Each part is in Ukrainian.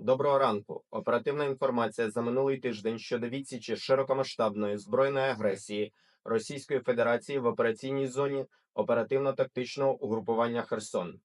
Доброго ранку. Оперативна інформація за минулий тиждень щодо відсічі широкомасштабної збройної агресії Російської Федерації в операційній зоні оперативно-тактичного угрупування Херсон.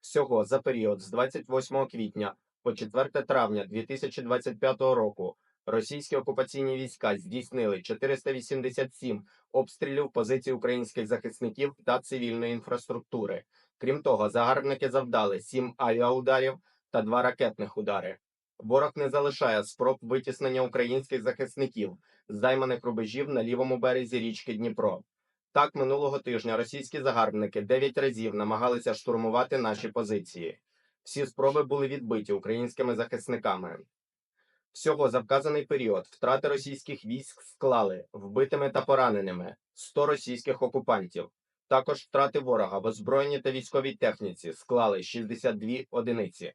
Всього за період з 28 квітня по 4 травня 2025 року російські окупаційні війська здійснили 487 обстрілів позицій українських захисників та цивільної інфраструктури. Крім того, загарбники завдали 7 авіаударів та два ракетних удари. Ворог не залишає спроб витіснення українських захисників займаних рубежів на лівому березі річки Дніпро. Так, минулого тижня російські загарбники дев'ять разів намагалися штурмувати наші позиції. Всі спроби були відбиті українськими захисниками. Всього за вказаний період втрати російських військ склали вбитими та пораненими 100 російських окупантів. Також втрати ворога в озброєнні та військовій техніці склали 62 одиниці.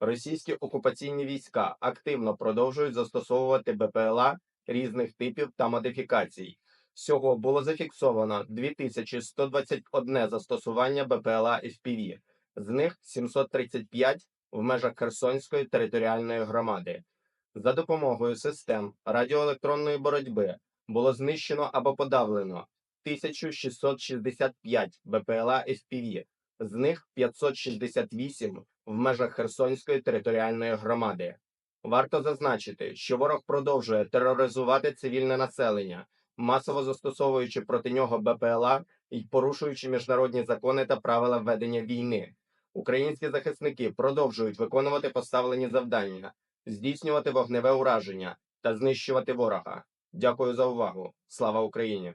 Російські окупаційні війська активно продовжують застосовувати БПЛА різних типів та модифікацій. Всього було зафіксовано 2121 застосування БПЛА FPV, з них 735 в межах Херсонської територіальної громади. За допомогою систем радіоелектронної боротьби було знищено або подавлено 1665 БПЛА FPV, з них 568 в межах Херсонської територіальної громади. Варто зазначити, що ворог продовжує тероризувати цивільне населення, масово застосовуючи проти нього БПЛА і порушуючи міжнародні закони та правила ведення війни. Українські захисники продовжують виконувати поставлені завдання, здійснювати вогневе ураження та знищувати ворога. Дякую за увагу. Слава Україні!